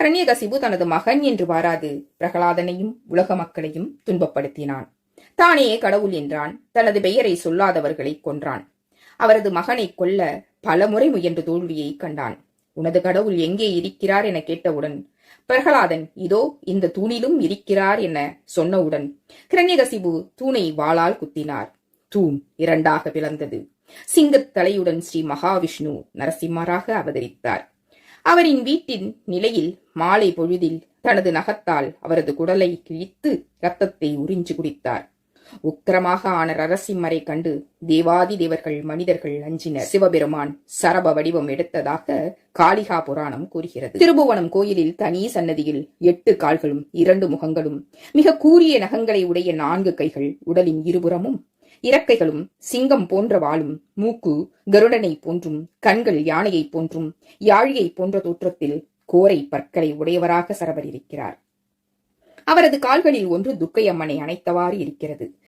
ஹரண்யகசிபு தனது மகன் என்று வாராது. பிரகலாதனையும் உலக மக்களையும் துன்பப்படுத்தினான். தானே கடவுள் என்றான். தனது பெயரை சொல்லாதவர்களை கொன்றான். அவரது மகனை கொல்ல பலமுறை முயன்ற தோல்வியை கண்டான். உனது கடவுள் எங்கே இருக்கிறார் என கேட்டவுடன் பிரகலாதன் இதோ இந்த தூணிலும் இருக்கிறார் என சொன்னவுடன் கிரண்யகசிபு தூணை வாளால் குத்தினார். தூண் இரண்டாக பிளந்தது. சிங்கத் தலையுடன் ஸ்ரீ மகாவிஷ்ணு நரசிம்மராக அவதரித்தார். அவரின் வீட்டின் நிலையில் மாலை பொழுதில் தனது நகத்தால் அவரது குடலை கிழித்து ரத்தத்தை உறிஞ்சு குடித்தார். உக்கிரமாக ஆன நரசிம்மரை கண்டு தேவாதி தேவர்கள் மனிதர்கள் அஞ்சினர். சிவபெருமான் சரப வடிவம் எடுத்ததாக காளிகா புராணம் கூறுகிறது. திருபுவனம் கோயிலில் தனி சன்னதியில் எட்டு கால்களும் இரண்டு முகங்களும் மிக கூரிய நகங்களை உடைய நான்கு கைகள் உடலின் இருபுறமும் இறக்கைகளும் சிங்கம் போன்ற வாளும் மூக்கு கருடனை போன்றும் கண்கள் யானையைப் போன்றும் யாழியை போன்ற தோற்றத்தில் கோரை பற்களை உடையவராக சரவர் இருக்கிறார் அவரது கால்களில் ஒன்று துர்க்கையம்மனை அணைத்தவாறு இருக்கிறது.